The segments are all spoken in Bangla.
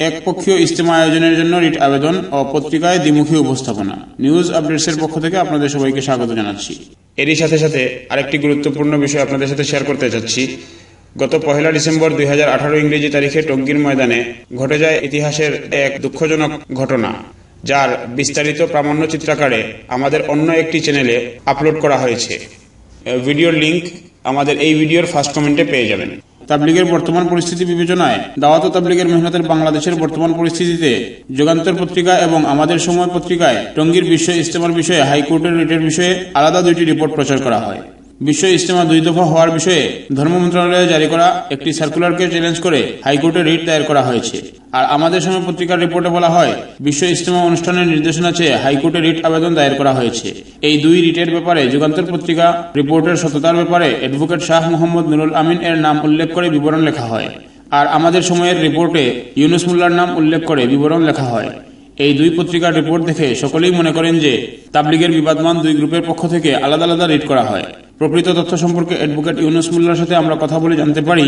একপক্ষীয় ইজতেমা আয়োজনের জন্য রিট আবেদন ও পত্রিকায় দ্বিমুখী উপস্থাপনা। নিউজ আপডেটসের পক্ষ থেকে আপনাদের সবাইকে স্বাগত জানাচ্ছি। এরই সাথে সাথে আরেকটি গুরুত্বপূর্ণ বিষয় আপনাদের সাথে শেয়ার করতে চাচ্ছি গত পহেলা ডিসেম্বর দুই হাজার আঠারো ইংরেজি তারিখে টঙ্গীর ময়দানে ঘটে যায় ইতিহাসের এক দুঃখজনক ঘটনা, যার বিস্তারিত প্রামাণ্য চিত্রাকারে আমাদের অন্য একটি চ্যানেলে আপলোড করা হয়েছে। ভিডিওর লিংক আমাদের এই ভিডিওর ফার্স্ট কমেন্টে পেয়ে যাবেন। তাবলিগের বর্তমান পরিস্থিতি বিবেচনায় দাওয়াত তাবলিগের মেহনতের বাংলাদেশের বর্তমান পরিস্থিতিতে যুগান্তর পত্রিকা এবং আমাদের সময় পত্রিকায় টঙ্গীর বিশ্ব ইস্তেমার বিষয়ে হাইকোর্টের রিটের বিষয়ে আলাদা দুইটি রিপোর্ট প্রচার করা হয়। বিশ্ব ইজতেমা দুই দফা হওয়ার বিষয়ে ধর্ম মন্ত্রণালয়ে জারি করা একটি সার্কুলারকে চ্যালেঞ্জ করে হাইকোর্টে রিট দায়ের করা হয়েছে। আর আমাদের সময় পত্রিকার রিপোর্টে বলা হয়, বিশ্ব ইজতেমা অনুষ্ঠানের নির্দেশনা চেয়ে হাইকোর্টে রিট আবেদন দায়ের করা হয়েছে। এই দুই রিটের ব্যাপারে যুগান্তর পত্রিকা, রিপোর্টের সততার ব্যাপারে অ্যাডভোকেট শাহ মোহাম্মদ নুরুল আমিন এর নাম উল্লেখ করে বিবরণ লেখা হয়। আর আমাদের সময়ের রিপোর্টে ইউনুস মুল্লার নাম উল্লেখ করে বিবরণ লেখা হয়। এই দুই পত্রিকার রিপোর্ট দেখে সকলেই মনে করেন যে, তাবলিগের বিবাদমান দুই গ্রুপের পক্ষ থেকে আলাদা আলাদা রিট করা হয়। প্রকৃত তথ্য সম্পর্কে অ্যাডভোকেট ইউনুস মুল্লার সাথে আমরা কথা বলে জানতে পারি,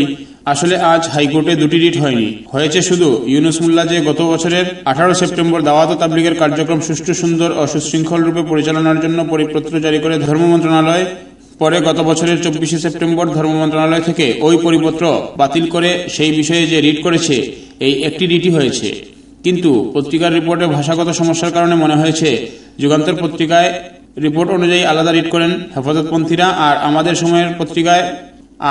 আসলে আজ হাইকোর্টে দুটি রিট হয়নি। হয়েছে শুধু ইউনুস মুল্লা যে গত বছরের আঠারো সেপ্টেম্বর দাওয়াত তাবলিগের কার্যক্রম সুষ্ঠু, সুন্দর ও সুশৃঙ্খল রূপে পরিচালনার জন্য পরিপত্র জারি করে ধর্ম মন্ত্রণালয়, পরে গত বছরের চব্বিশে সেপ্টেম্বর ধর্ম মন্ত্রণালয় থেকে ওই পরিপত্র বাতিল করে সেই বিষয়ে যে রিট করেছে, এই একটি রিটই হয়েছে। কিন্তু পত্রিকার রিপোর্টে ভাষাগত সমস্যার কারণে মনে হয়েছে, যুগান্তর পত্রিকায় রিপোর্ট অনুযায়ী আলাদা রিট করেন হেফাজতপন্থীরা, আর আমাদের সময়ের পত্রিকায়,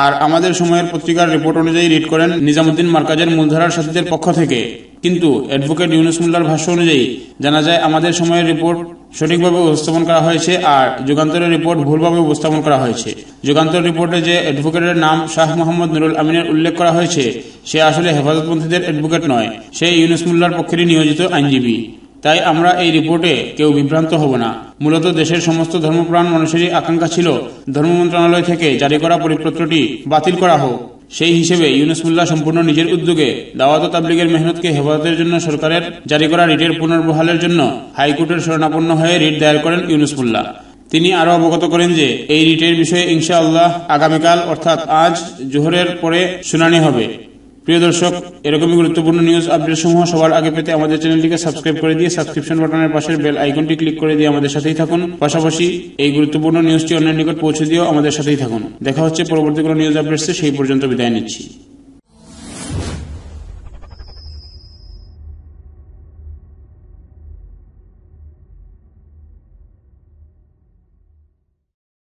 আর আমাদের সময়ের পত্রিকার রিপোর্ট অনুযায়ী রিট করেন নিজামুদ্দিন মার্কাজের মূলধারার সাথীদের পক্ষ থেকে। কিন্তু অ্যাডভোকেট ইউনুস মুল্লার ভাষ্য অনুযায়ী জানা যায়, আমাদের সময়ের রিপোর্ট সঠিকভাবে উপস্থাপন করা হয়েছে, আর যুগান্তরের রিপোর্ট ভুলভাবে উপস্থাপন করা হয়েছে। যুগান্তর রিপোর্টে যে অ্যাডভোকেটের নাম শাহ মোহাম্মদ নুরুল আমিনের উল্লেখ করা হয়েছে, সে আসলে হেফাজতপন্থীদের অ্যাডভোকেট নয়, সে ইউনুস মুল্লার পক্ষেরই নিয়োজিত আইনজীবী। তাই আমরা এই রিপোর্টে কেউ বিভ্রান্ত হব না। মূলত দেশের সমস্ত ধর্মপ্রাণ মানুষেরই আকাঙ্ক্ষা ছিল ধর্ম মন্ত্রণালয় থেকে জারি করা পরিপত্রটি বাতিল করা হোক। সেই হিসেবে ইউনুসমুল্লাহ সম্পূর্ণ নিজের উদ্যোগে দাওয়াত তাবলিগের মেহনতকে হেফাজতের জন্য সরকারের জারি করা রিটের পুনর্বহালের জন্য হাইকোর্টের শরণাপন্ন হয়ে রিট দায়ের করেন ইউনুসমুল্লাহ তিনি আরও অবগত করেন যে এই রিটের বিষয়ে ইনশা আল্লাহ আগামীকাল, অর্থাৎ আজ, জোহরের পরে শুনানি হবে। প্রিয় দর্শক, এরকমই গুরুত্বপূর্ণ নিউজ আপডেট সমূহ সবার আগে পেতে আমাদের চ্যানেলটিকে সাবস্ক্রাইব করে দিয়ে সাবস্ক্রিপশন বাটনের পাশের বেল আইকনটি ক্লিক করে দিয়ে আমাদের সাথেই থাকুন। পাশাপাশি এই গুরুত্বপূর্ণ নিউজটি অন্যের নিকট পৌঁছে দিয়েও আমাদের সাথেই থাকুন। দেখা হচ্ছে পরবর্তী কোনো নিউজ আপডেটসে সেই পর্যন্ত বিদায় নিচ্ছি।